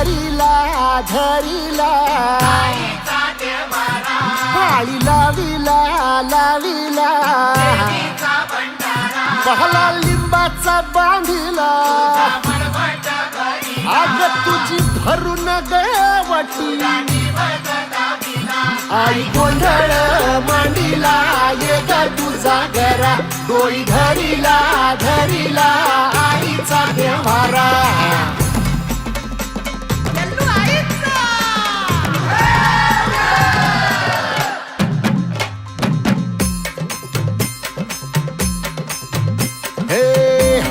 धरिला पाळी लाविला लाविला. पहला लिंबाचा बांधिला. आग तुझी भरून गवटी. आई गोंधळ मांडिला ये ग तुझा घरा डोळी धरिला धरिला. आईचा देवारा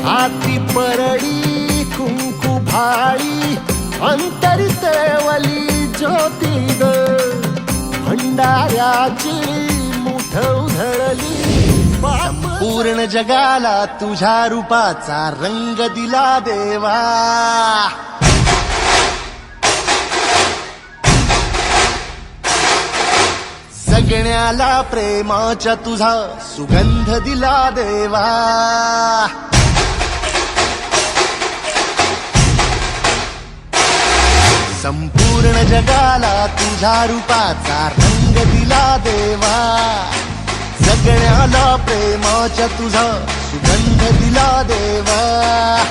हाती परळी कुंकू भाळी अंतरितवली ज्योती ग. भंडाऱ्याची मुठ उधळली पूर्ण जगाला तुझ्या रूपाचा रंग दिला देवा. जगण्याला प्रेमाच्या तुझा सुगंध दिला देवा. संपूर्ण जगाला तुझ्या रूपाचा रंग दिला देवा. सगळ्याला प्रेमाच्या तुझा सुगंध दिला देवा.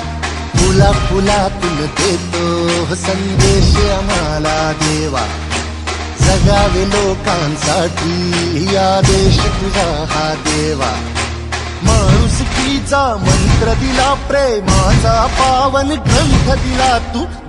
फुला फुलातून देतो हो संदेश आम्हाला देवा. जगावे लोकांसाठी या देश तुझा हा देवा. माणुसकीचा मंत्र दिला प्रेमाचा पावन ग्रंथ दिला तू.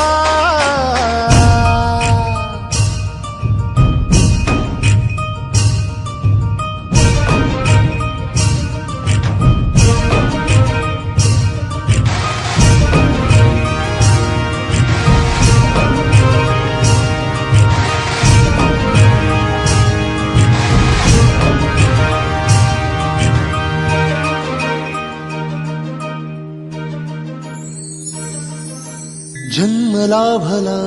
जङ्गलाभला